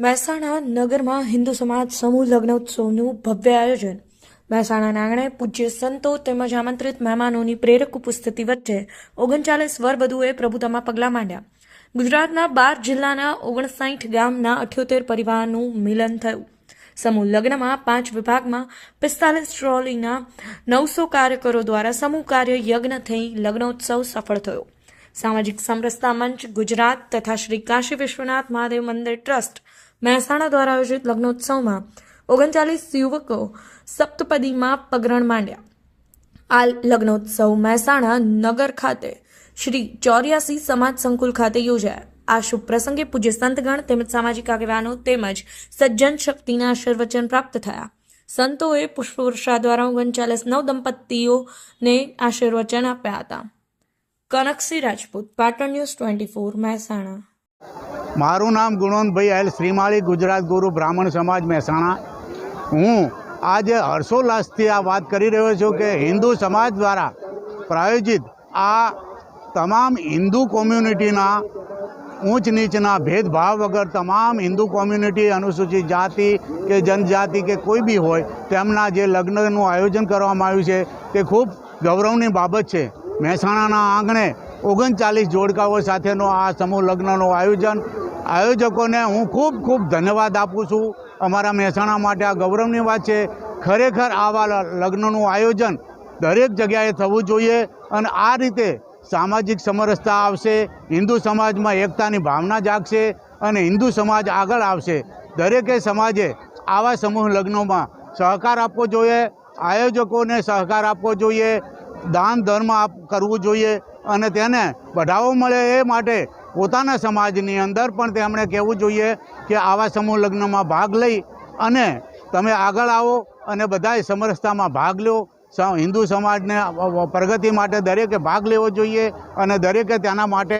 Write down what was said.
મહેસાણા નગરમાં હિન્દુ સમાજ સમૂહ લગ્નોત્સવનું ભવ્ય આયોજન. મહેસાણાના આંગણે પૂજ્ય સંતો તેમજ આમંત્રિત મહેમાનોની પ્રેરક ઉપસ્થિતિ વચ્ચે ઓગણચાલીસ વરવધુએ પ્રભુતામાં પગલાં માંડ્યા. ગુજરાતના બાર જિલ્લાના ઓગણસાઠ ગામના અઠ્યોતેર પરિવારનું મિલન થયું. સમૂહ લગ્નમાં પાંચ વિભાગમાં પિસ્તાલીસ ટ્રોલીના નવસો કાર્યકરો દ્વારા સમૂહ કાર્ય યજ્ઞ થઈ લગ્નોત્સવ સફળ થયો. સામાજિક સમરસતા મંચ ગુજરાત તથા શ્રી કાશી વિશ્વનાથ મહાદેવ મંદિર ટ્રસ્ટ મહેસાણા દ્વારા આયોજિત લગ્નોત્સવમાં ઓગણચાલીસ યુવકો સપ્તપદીમાં પગરણ માંડ્યા. આ લગ્નોત્સવ મહેસાણા નગર ખાતે શ્રી ચોર્યાસી સમાજ સંકુલ ખાતે યોજાયા. આ શુભ પ્રસંગે પૂજ્ય સંતગણ તેમજ સામાજિક આગેવાનો તેમજ સજ્જન શક્તિના આશીર્વચન પ્રાપ્ત થયા. સંતોએ પુષ્પવર્ષા દ્વારા ઓગણચાલીસ નવ દંપતીઓને આશીર્વચન આપ્યા હતા. Kanaksinh Rajput, Patan news twenty four, Mehsana. મારું નામ ગુણવંતભાઈ એલ શ્રીમાળી, ગુજરાત ગુરુ બ્રાહ્મણ સમાજ મહેસાણા. હું આજે હર્ષોલ્લાસથી આ વાત કરી રહ્યો છું કે હિન્દુ સમાજ દ્વારા પ્રાયોજિત આ તમામ હિન્દુ કોમ્યુનિટીના ઊંચ નીચના ભેદભાવ વગર તમામ હિન્દુ કોમ્યુનિટી, અનુસૂચિત જાતિ કે જનજાતિ કે કોઈ બી હોય, તેમના જે લગ્નનું આયોજન કરવામાં આવ્યું છે તે ખૂબ ગૌરવની બાબત છે. મહેસાણાના આંગણે ઓગણચાલીસ જોડકાઓ સાથેનો આ સમૂહ લગ્નનું આયોજન આયોજકોને હું ખૂબ ખૂબ ધન્યવાદ આપું છું. અમારા મહેસાણા માટે આ ગૌરવની વાત છે. ખરેખર આવા લગ્નનું આયોજન દરેક જગ્યાએ થવું જોઈએ અને આ રીતે સામાજિક સમરસતા આવશે, હિન્દુ સમાજમાં એકતાની ભાવના જાગશે અને હિન્દુ સમાજ આગળ આવશે. દરેકે સમાજે આવા સમૂહ લગ્નોમાં સહકાર આપવો જોઈએ, આયોજકોને સહકાર આપવો જોઈએ દાન ધર્મ આપ, કરવું જોઈએ અને તેને બઢાવો મળે એ માટે પોતાના સમાજની અંદર પણ તેમણે કહેવું જોઈએ કે આવા સમૂહ લગ્નમાં ભાગ લઈ અને તમે આગળ આવો અને બધાએ સમરસતામાં ભાગ લો. હિન્દુ સમાજને પ્રગતિ માટે દરેકે ભાગ લેવો જોઈએ અને દરેકે તેના માટે